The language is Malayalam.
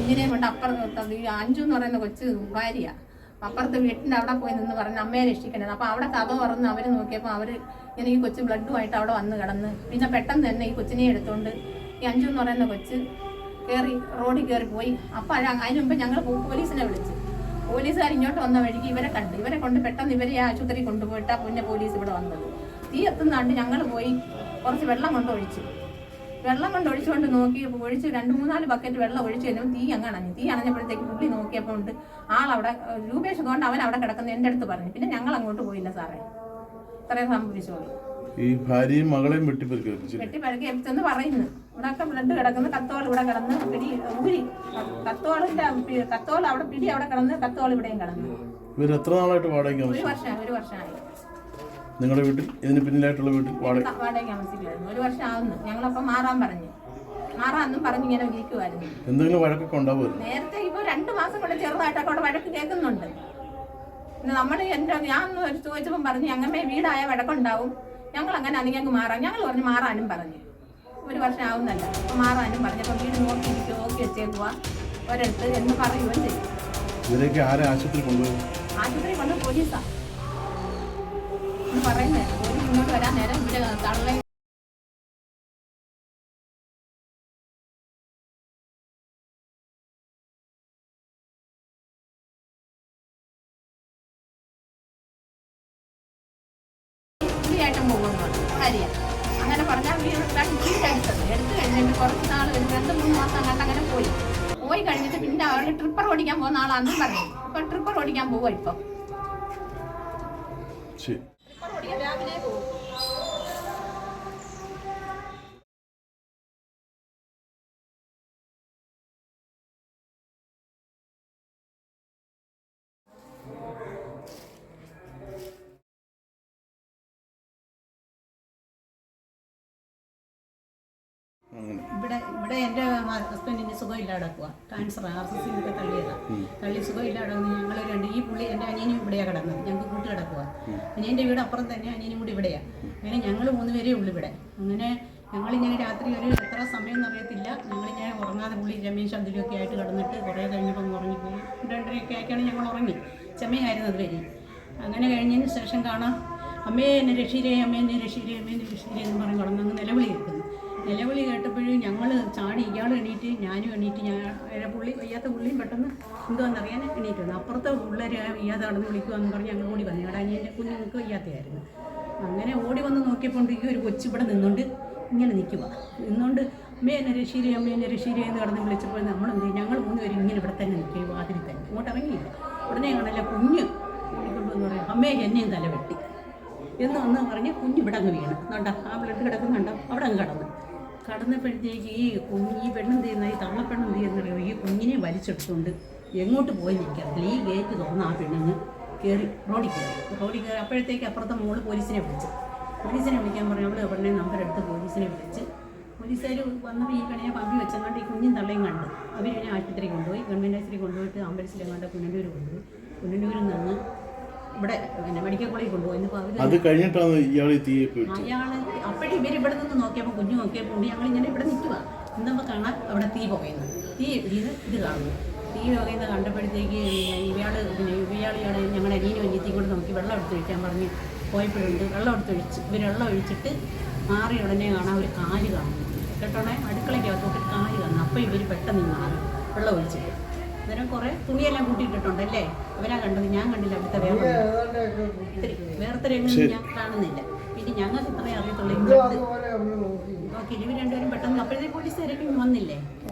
കുഞ്ഞിനെയും കൊണ്ട് അപ്പുറത്ത് അഞ്ചു എന്ന് പറയുന്ന കൊച്ചു ഭാര്യ അപ്പുറത്ത് വീട്ടിന്റെ അവിടെ പോയി നിന്ന് പറഞ്ഞ് അമ്മയെ രക്ഷിക്കണത് അപ്പോൾ അവിടെ കഥ തുറന്ന് അവർ നോക്കിയപ്പോൾ അവർ ഇങ്ങനെ ഈ കൊച്ച് ബ്ലഡുമായിട്ട് അവിടെ വന്ന് കിടന്ന് പിന്നെ പെട്ടെന്ന് തന്നെ ഈ കൊച്ചിനെ എടുത്തുകൊണ്ട് ഈ അഞ്ചു എന്ന് പറയുന്ന കൊച്ച് കയറി റോഡിൽ കയറി പോയി. അപ്പോൾ അതിന് മുമ്പ് ഞങ്ങൾ പോലീസിനെ വിളിച്ച്. പോലീസുകാർ ഇങ്ങോട്ട് വന്ന വഴിക്ക് ഇവരെ കണ്ടു. ഇവരെ കൊണ്ട് പെട്ടെന്ന് ഇവരെ ഈ ആശുപത്രി കൊണ്ടുപോയിട്ടാണ് പിന്നെ പോലീസ് ഇവിടെ വന്നത്. തീ എത്തുന്നാണ്ട് ഞങ്ങൾ പോയി കുറച്ച് വെള്ളം കൊണ്ട് ഒഴിച്ചു. വെള്ളം കൊണ്ട് ഒഴിച്ചുകൊണ്ട് നോക്കി ഒഴിച്ച് രണ്ട് മൂന്നാൽ ബക്കറ്റ് വെള്ളം ഒഴിച്ച് കഴിഞ്ഞപ്പോൾ തീ അങ്ങ് അണഞ്ഞു. തീ അണഞ്ഞപ്പോഴത്തേക്ക് പുള്ളി നോക്കിയപ്പോൾ ഉണ്ട്. ആളവിടെ രൂപേഷ് കൊണ്ട് അവൻ അവിടെ കിടക്കുന്നു എന്റെ അടുത്ത് പറഞ്ഞു. പിന്നെ ഞങ്ങൾ അങ്ങോട്ട് പോയില്ല സാറേ. ഇത്രയും സംഭവിച്ചോളൂ. ഈ ഭാര്യയും മകളെയും വെട്ടിപ്പെരുക്കില്ലേ വെട്ടി പഴകി എപ്പിച്ചെന്ന് പറയുന്നു. ഇവിടെയൊക്കെ ബ്ലഡ് കിടക്കുന്നു കത്തോൾ ഇവിടെ കിടന്ന് പിടി ഊരി. കത്തോളിന്റെ കത്തോൾ അവിടെ പിടി അവിടെ കിടന്ന് കത്തോൾ ഇവിടെയും കിടന്നു. ഇവർ എത്ര നാളായിട്ട് ഒരു വർഷമായി വർഷം ഒരു വർഷമായി. നിങ്ങളുടെ വീട്ടിൽ ഇതിന് പിന്നിലായിട്ടുള്ള വീട്ടിൽ വാടക വാടക താമസിക്കുമായിരുന്നു ഒരു വർഷം ആവുന്നു. ഞങ്ങളപ്പം മാറാൻ പറഞ്ഞു. മാറാന്നും പറഞ്ഞ് ഇങ്ങനെ എന്തെങ്കിലും വഴക്കൊക്കെ ഉണ്ടാവുമായിരുന്നു? നേരത്തെ ഇപ്പോൾ രണ്ട് മാസം കൊണ്ട് ചെറുതായിട്ടൊക്കെ അവിടെ വഴക്ക് കേൾക്കുന്നുണ്ട്. പിന്നെ നമ്മൾ എന്റെ ഞാൻ ഒരു ചോദിച്ചപ്പം പറഞ്ഞു അങ്ങനെ വീടായ വഴക്കുണ്ടാവും. ഞങ്ങൾ അങ്ങനെ ഞങ്ങൾക്ക് മാറാം. ഞങ്ങൾ പറഞ്ഞു മാറാനും പറഞ്ഞു. ഒരു വർഷം ആവുന്നല്ല. അപ്പോൾ മാറാനും പറഞ്ഞു. അപ്പം വീട് നോക്കിയിരിക്കും നോക്കി വെച്ചേക്കുക ഒരിടത്ത് എന്ന് പറയുകയും ചെയ്യും ആരെ ആശുപത്രി കൊണ്ടുപോയി? ആശുപത്രി കൊണ്ട് പോലീസാ. എന്ന് പറയുന്നേ. ഇങ്ങോട്ട് വരാൻ നേരം ഇവിടെ തള്ളേ. ഫ്രീയായിട്ടും പോകുന്നു. ഭാര്യ അങ്ങനെ പറഞ്ഞാൽ വീടെടുത്തത് എടുത്തു കഴിഞ്ഞിട്ട് കുറച്ച് നാൾ ഒരു രണ്ട് മൂന്ന് മാസം അങ്ങോട്ട് അങ്ങനെ പോയി. പോയി കഴിഞ്ഞിട്ട് പിന്നെ അവരുടെ ട്രിപ്പർ ഓടിക്കാൻ പോകുന്ന ആളാന്നും പറഞ്ഞു. ഇപ്പൊ ട്രിപ്പർ ഓടിക്കാൻ പോവുക ഇപ്പം. ശരി. രാവിലെ പോകും. അങ്ങനെ. ഇവിടെ ഇവിടെ എന്റെ ഹസ്ബൻഡിന് സുഖമില്ല കിടക്കുക ക്യാൻസർ ആർ സി സി ഒക്കെ തള്ളിയതാണ് തള്ളി സുഖമില്ല കിടക്കുന്നത് ഞങ്ങൾ രണ്ട് ഈ പുള്ളി എന്റെ അനിയനും ഇവിടെയാ കിടന്നത് ഞങ്ങൾക്ക് കൂട്ട് കിടക്കുക അനിയന്റെ വീട് അപ്പുറം തന്നെ അനിയനും കൂടി ഇവിടെയാ. അങ്ങനെ ഞങ്ങൾ മൂന്ന് പേരേ ഉള്ളൂ ഇവിടെ. അങ്ങനെ ഞങ്ങളിങ്ങനെ രാത്രി ഒരു എത്ര സമയം എന്നറിയത്തില്ല ഞങ്ങളിങ്ങനെ ഉറങ്ങാതെ പുള്ളി രമേശ് അതിലൊക്കെ ആയിട്ട് കിടന്നിട്ട് കുറേ കഴിഞ്ഞപ്പോൾ ഉറങ്ങിപ്പോയി രണ്ടരയൊക്കെ ആക്കിയാണ് ഞങ്ങൾ ഉറങ്ങി. ചെമ്മയായിരുന്നു അത് വരി. അങ്ങനെ കഴിഞ്ഞതിന് ശേഷം കാണാം. അമ്മേ എന്നെ രക്ഷീരേ അമ്മേ എന്നെ രക്ഷീരേ അമ്മേ എന്നെ രക്ഷീരേ എന്ന് പറഞ്ഞ് കിടന്ന് അങ്ങ് നിലവിളി കേൾക്കുന്നു നിലവിളി കേട്ടപ്പോഴും ഞങ്ങൾ ചാടി ഇയാൾ എണീറ്റ് ഞാനും എണീറ്റ് ഞാൻ പുള്ളി വയ്യാത്ത പുള്ളിയും പെട്ടെന്ന് എന്തുവാണെന്നറിയാൻ എണീറ്റ് വന്നു അപ്പുറത്തെ പിള്ളേർ വയ്യാതെ കടന്ന് വിളിക്കുമെന്ന് പറഞ്ഞ് ഞങ്ങൾ ഓടി വന്നു. ഇവിടെ അനിയന്റെ കുഞ്ഞുങ്ങൾക്ക് വയ്യാത്തയായിരുന്നു. അങ്ങനെ ഓടി വന്ന് നോക്കിയപ്പോഴേക്കും ഒരു കൊച്ചിവിടെ നിന്നുകൊണ്ട് ഇങ്ങനെ നിൽക്കുക നിന്നുകൊണ്ട് അമ്മേ എന്നെ രക്ഷീരേ എന്നെ രക്ഷീരേ എന്ന് കടന്ന് വിളിച്ചപ്പോൾ നമ്മൾ? ഞങ്ങൾ മൂന്ന് പേരും ഇങ്ങനെ ഇവിടെ തന്നെ നിൽക്കുക വാതിരി തന്നെ. ഇങ്ങോട്ട് ഇറങ്ങിയില്ല. ഉടനെ കാണല്ല കുഞ്ഞ് ഓടിക്കൊണ്ടുവന്ന് പറയും അമ്മേ എന്നെയും തല വെട്ടി എന്ന് വന്ന് പറഞ്ഞ് കുഞ്ഞ് ഇവിടെ അങ്ങ് വീണ്. കണ്ട ആ ബ്ലഡ് കിടക്കുന്നുണ്ടോ? അവിടെ അങ്ങ് കടന്നു. കടന്നപ്പോഴത്തേക്ക് ഈ കുഞ്ഞി ഈ പെണ്ണെന്ത് ചെയ്യുന്ന? ഈ തള്ളപ്പെണ്ണെന്ത് ചെയ്യുന്നറിയോ ഈ കുഞ്ഞിനെ വലിച്ചെടുത്തുകൊണ്ട് എങ്ങോട്ട് പോയി നിൽക്കത്തില്ല ഈ ഗേറ്റ് തുറന്ന് ആ പെണ്ണിന് കയറി റോഡിൽ കയറി റോഡിൽ കയറി അപ്പോഴത്തേക്ക് അപ്പുറത്തെ മോൾ പോലീസിനെ വിളിച്ചു. പോലീസിനെ വിളിക്കാൻ പറഞ്ഞു പെണ്ണെ നമ്പർ എടുത്ത് പോലീസിനെ വിളിച്ച് പോലീസുകാർ വന്നപ്പോൾ ഈ പെണ്ണിനെ പമ്പി വെച്ചങ്ങാണ്ട് ഈ കുഞ്ഞും തള്ളയും കണ്ട്. അവരിനെ ആശുപത്രി കൊണ്ടുപോയി ഗവൺമെന്റ് ആശുപത്രി കൊണ്ടുപോയിട്ട് ആംബുലൻസിലെങ്ങാണ്ട് പുനലൂർ കൊണ്ടുപോയി. നിന്ന് ഇവിടെ പിന്നെ മെഡിക്കൽ കോളേജിൽ കൊണ്ടുപോയി. ഇന്നിപ്പോൾ അവർ അത് കഴിഞ്ഞിട്ടാണ് ഇയാൾ ഈ തീയൊക്കെ അയാൾ അപ്പോഴും ഇവർ ഇവിടെ നിന്ന് നോക്കിയപ്പോൾ കുഞ്ഞു നോക്കിയപ്പോൾ ഉണ്ട്. ഞങ്ങൾ ഇങ്ങനെ ഇവിടെ നിൽക്കുക എന്തുമ്പോൾ കാണാൻ അവിടെ തീ പുകയുന്നത് തീ ഇത് ഇത് കാണുന്നു. തീ പുകയുന്നത് കണ്ടപ്പോഴത്തേക്ക് ഇയാൾ പിന്നെ ഇയാൾ ഇയാൾ ഞങ്ങളുടെ അനിയനും അനിയത്തിയും കൂടെ നോക്കി വെള്ളം എടുത്ത് ഒഴിക്കാൻ പറഞ്ഞ് പോയപ്പോഴുണ്ട്. വെള്ളം എടുത്ത് ഒഴിച്ച്. ഇവർ വെള്ളം ഒഴിച്ചിട്ട് മാറി ഉടനെ കാണാൻ ഒരു കാൽ കാണുന്നു. കേട്ടോണേ? അടുക്കളയ്ക്കകത്തോട്ട് കാൽ കാണുന്നു. അപ്പോൾ ഇവർ പെട്ടെന്ന് മാറി. വെള്ളം ഒഴിച്ചിട്ട്. അന്നേരം കുറേ തുണിയെല്ലാം കൂട്ടിയിട്ടിട്ടുണ്ടല്ലേ അവരാ കണ്ടത് ഞാൻ കണ്ടില്ല അവിടുത്തെ വേറെ വേറെ ഞാൻ കാണുന്നില്ല. പിന്നെ ഞങ്ങൾക്ക് ഇത്രയും അറിയത്തുള്ളൂ. നോക്കി. ഇവർ രണ്ടുപേരും പെട്ടെന്ന് അപ്പോഴത്തേക്ക് പോലീസുകാരൊക്കെ വന്നില്ലേ?